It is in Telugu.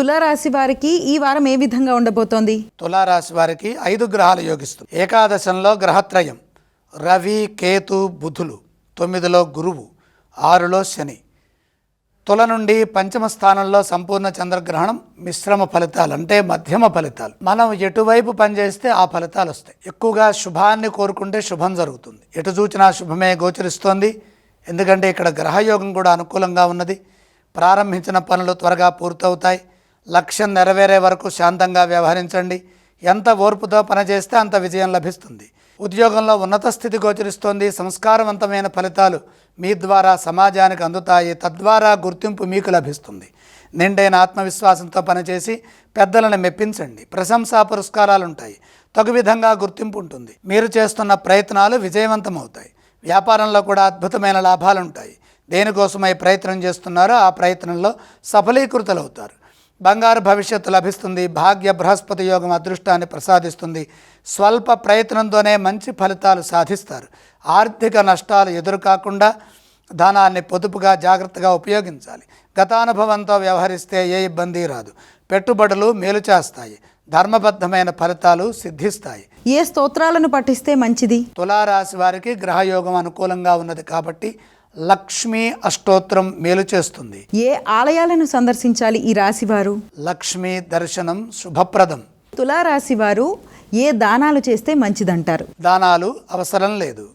తులారాశి వారికి ఈ వారం ఏ విధంగా ఉండబోతోంది? తులారాశి వారికి ఐదు గ్రహాలు యోగిస్తుంది. ఏకాదశంలో గ్రహత్రయం రవి కేతు బుధులు తొమ్మిదిలో గురువు ఆరులో శని. తుల నుండి పంచమ స్థానంలో సంపూర్ణ చంద్రగ్రహణం మిశ్రమ ఫలితాలు అంటే మధ్యమ ఫలితాలు. మనం ఎటువైపు పనిచేస్తే ఆ ఫలితాలు వస్తాయి. ఎక్కువగా శుభాన్ని కోరుకుంటే శుభం జరుగుతుంది. ఎటు చూచినా శుభమే గోచరిస్తోంది. ఎందుకంటే ఇక్కడ గ్రహయోగం కూడా అనుకూలంగా ఉన్నది. ప్రారంభించిన పనులు త్వరగా పూర్తవుతాయి. లక్ష్యం నెరవేరే వరకు శాంతంగా వ్యవహరించండి. ఎంత ఓర్పుతో పనిచేస్తే అంత విజయం లభిస్తుంది. ఉద్యోగంలో ఉన్నత స్థితి గోచరిస్తోంది. సంస్కారవంతమైన ఫలితాలు మీ ద్వారా సమాజానికి అందుతాయి. తద్వారా గుర్తింపు మీకు లభిస్తుంది. నిండైన ఆత్మవిశ్వాసంతో పనిచేసి పెద్దలను మెప్పించండి. ప్రశంసా పురస్కారాలు ఉంటాయి తగు విధంగా గుర్తింపు ఉంటుంది మీరు చేస్తున్న ప్రయత్నాలు విజయవంతమవుతాయి. వ్యాపారంలో కూడా అద్భుతమైన లాభాలుంటాయి. దేనికోసమై ప్రయత్నం చేస్తున్నారో ఆ ప్రయత్నంలో సఫలీకృతులవుతారు. బంగారు భవిష్యత్తు లభిస్తుంది భాగ్య బృహస్పతి యోగం అదృష్టాన్ని ప్రసాదిస్తుంది. స్వల్ప ప్రయత్నంతోనే మంచి ఫలితాలు సాధిస్తారు. ఆర్థిక నష్టాలు ఎదురు కాకుండా ధనాన్ని పొదుపుగా జాగ్రత్తగా ఉపయోగించాలి. గతానుభవంతో వ్యవహరిస్తే ఏ ఇబ్బంది రాదు. పెట్టుబడులు మేలు చేస్తాయి. ధర్మబద్ధమైన ఫలితాలు సిద్ధిస్తాయి. ఏ స్తోత్రాలను పఠిస్తే మంచిది? తులారాశి వారికి గ్రహయోగం అనుకూలంగా ఉన్నది కాబట్టి లక్ష్మీ అష్టోత్తరం మేలు చేస్తుంది. ఏ ఆలయాలను సందర్శించాలి ఈ రాశి వారు లక్ష్మీ దర్శనం శుభప్రదం. తులారాశి వారు ఏ దానాలు చేస్తే మంచిదంటారు? దానాలు అవసరం లేదు.